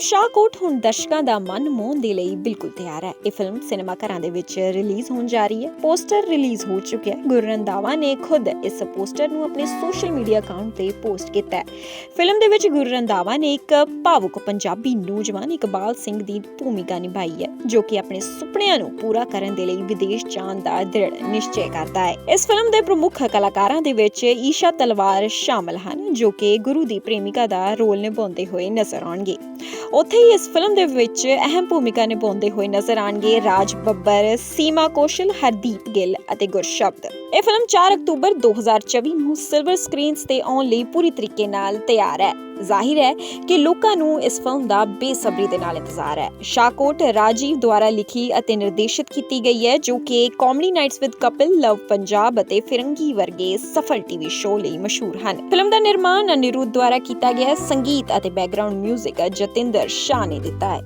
ਸ਼ਾਹਕੋਟ ਹੁਣ ਦਰਸ਼ਕਾਂ ਦਾ ਮਨ ਮੋਹਣ ਦੇ ਲਈ ਬਿਲਕੁਲ ਤਿਆਰ ਹੈ। ਇਹ ਫਿਲਮ ਸਿਨੇਮਾ ਘਰਾਂ ਦੇ ਵਿੱਚ ਰਿਲੀਜ਼ ਹੋਣ ਜਾ ਰਹੀ ਹੈ। ਪੋਸਟਰ ਰਿਲੀਜ਼ ਹੋ ਚੁੱਕਿਆ ਹੈ। ਗੁਰੂ ਰੰਧਾਵਾ ਨੇ ਖੁਦ ਇਸ ਪੋਸਟਰ ਨੂੰ ਆਪਣੇ ਸੋਸ਼ਲ ਮੀਡੀਆ ਅਕਾਊਂਟ ਤੇ ਪੋਸਟ ਕੀਤਾ ਹੈ। ਫਿਲਮ ਦੇ ਵਿੱਚ ਗੁਰੂ ਰੰਧਾਵਾ ਨੇ ਇੱਕ ਭਾਵੁਕ ਪੰਜਾਬੀ ਨੌਜਵਾਨ ਇਕਬਾਲ ਸਿੰਘ ਦੀ ਭੂਮਿਕਾ ਨਿਭਾਈ ਹੈ, ਜੋ ਕਿ ਆਪਣੇ ਸੁਪਨਿਆਂ ਨੂੰ ਪੂਰਾ ਕਰਨ ਦੇ ਲਈ ਵਿਦੇਸ਼ ਜਾਣ ਦਾ ਦ੍ਰਿੜ ਨਿਸ਼ਚੈ ਕਰਦਾ ਹੈ। ਇਸ ਫਿਲਮ ਦੇ ਪ੍ਰਮੁੱਖ ਕਲਾਕਾਰਾਂ ਦੇ ਵਿੱਚ ਈਸ਼ਾ ਤਲਵਾਰ ਸ਼ਾਮਲ ਹਨ, ਜੋ ਕਿ ਗੁਰੂ ਦੀ ਪ੍ਰੇਮਿਕਾ ਦਾ ਰੋਲ ਨਿਭਾਉਂਦੇ ਹੋਏ ਨਜ਼ਰ ਆਉਣਗੇ। ਉੱਥੇ ਹੀ ਇਸ ਫਿਲਮ ਦੇ ਵਿੱਚ ਅਹਿਮ ਭੂਮਿਕਾ ਨਿਭਾਉਂਦੇ ਹੋਏ ਨਜ਼ਰ ਆਣਗੇ ਰਾਜ ਬੱਬਰ, ਸੀਮਾ ਕੌਸ਼ਲ, ਹਰਦੀਪ ਗਿੱਲ ਅਤੇ ਗੁਰਸ਼ਬਦ। ਇਹ ਫਿਲਮ 4 ਅਕਤੂਬਰ 2024 ਨੂੰ ਸਿਲਵਰ ਸਕਰੀਨਸ ਤੇ ਆਉਣ ਲਈ ਪੂਰੀ ਤਰੀਕੇ ਨਾਲ ਤਿਆਰ ਹੈ। ਜ਼ਾਹਿਰ ਹੈ ਕਿ ਲੋਕਾਂ ਨੂੰ ਇਸ ਫਿਲਮ ਦਾ ਬੇਸਬਰੀ ਦੇ ਨਾਲ ਇੰਤਜ਼ਾਰ ਹੈ। ਸ਼ਾਕੋਟ ਰਾਜੀਵ ਦੁਆਰਾ ਲਿਖੀ ਅਤੇ ਨਿਰਦੇਸ਼ਿਤ ਕੀਤੀ ਗਈ ਹੈ, ਜੋ ਕਿ comedy nights with Kapil love Punjab ਅਤੇ ਫਿਰੰਗੀ ਵਰਗੇ ਸਫਲ ਟੀਵੀ ਸ਼ੋਅ ਲਈ ਮਸ਼ਹੂਰ ਹਨ। ਫਿਲਮ ਦਾ ਨਿਰਮਾਣ ਅਨਿਰੁੱਧ ਦੁਆਰਾ ਕੀਤਾ ਗਿਆ ਹੈ। ਸੰਗੀਤ ਅਤੇ ਬੈਕਗ੍ਰਾਉਂਡ 뮤직 ਜਤਿੰਦਰ ਸ਼ਾਹ ਨੇ ਦਿੱਤਾ ਹੈ।